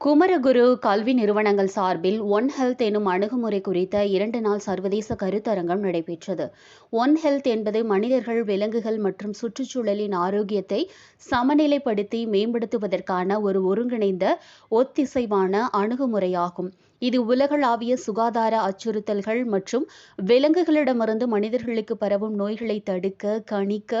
குமரகுரு கல்வி நிறுவனங்கள் சார்பில் ஒன் ஹெல்த் எனும் அணுகுமுறை குறித்த இரண்டு நாள் சர்வதேச கருத்தரங்கம் நடைபெற்றது. ஒன் ஹெல்த் என்பது மனிதர்கள் விலங்குகள் மற்றும் சுற்றுச்சூழலின் ஆரோக்கியத்தை சமநிலைப்படுத்தி மேம்படுத்துவதற்கான ஒரு ஒருங்கிணைந்த ஒத்திசைவான அணுகுமுறையாகும். இது உலகளாவிய சுகாதார அச்சுறுத்தல்கள் மற்றும் விலங்குகளிடமிருந்து மனிதர்களுக்கு பரவும் நோய்களை தடுக்க கணிக்க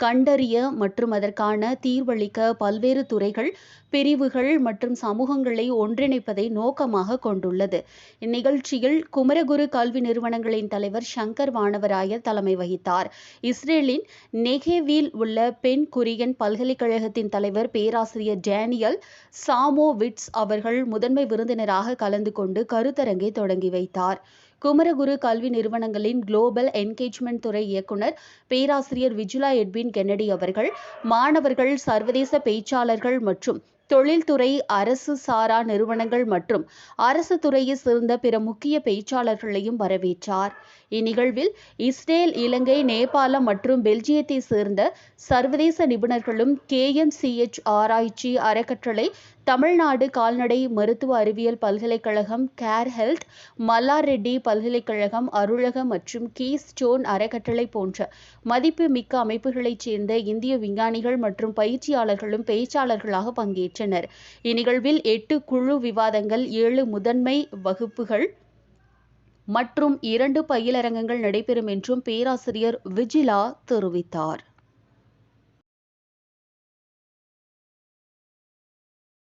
கண்டறிய மற்றும் அதற்கான தீர்வளிக்க பல்வேறு துறைகள் பிரிவுகள் மற்றும் சமூகங்களை ஒன்றிணைப்பதை நோக்கமாக கொண்டுள்ளது. இந்நிகழ்ச்சியில் குமரகுரு கல்வி நிறுவனங்களின் தலைவர் சங்கர் வானவராயர் தலைமை வகித்தார். இஸ்ரேலின் நெகேவில் உள்ள பெண் குரியன் பல்கலைக்கழகத்தின் தலைவர் பேராசிரியர் டேனியல் சாமோவிட்ஸ் அவர்கள் முதன்மை விருந்தினராக கலந்து கொண்டு கொண்டு கருத்தரங்கை தொடங்கி வைத்தார். குமரகுரு கல்வி நிறுவனங்களின் குளோபல் என்கேஜ்மெண்ட் துறை இயக்குனர் பேராசிரியர் விஜுலா எட்வின் கென்னடி அவர்கள் மாணவர்கள் சர்வதேச பேச்சாளர்கள் மற்றும் தொழில்துறை அரசு சாரா நிறுவனங்கள் மற்றும் அரசு துறையை சேர்ந்த பிற முக்கிய பேச்சாளர்களையும் வரவேற்றார். இந்நிகழ்வில் இஸ்ரேல் இலங்கை நேபாளம் மற்றும் பெல்ஜியத்தை சேர்ந்த சர்வதேச நிபுணர்களும் கேஎம்சிஎச் ஆராய்ச்சி அறக்கட்டளை தமிழ்நாடு கால்நடை மருத்துவ அறிவியல் பல்கலைக்கழகம் கேர் ஹெல்த் மல்லார் ரெட்டி பல்கலைக்கழகம் அருளக மற்றும் கீ ஸ்டோன் அறக்கட்டளை போன்ற மதிப்பு மிக்க அமைப்புகளைச் சேர்ந்த இந்திய விஞ்ஞானிகள் மற்றும் பயிற்சியாளர்களும் பேச்சாளர்களாக பங்கேற்றனர் இந்நிகழ்வில் எட்டு குழு விவாதங்கள் ஏழு முதன்மை வகுப்புகள் மற்றும் இரண்டு பயிலரங்கங்கள் நடைபெறும் என்றும் பேராசிரியர் விஜிலா தெரிவித்தார்.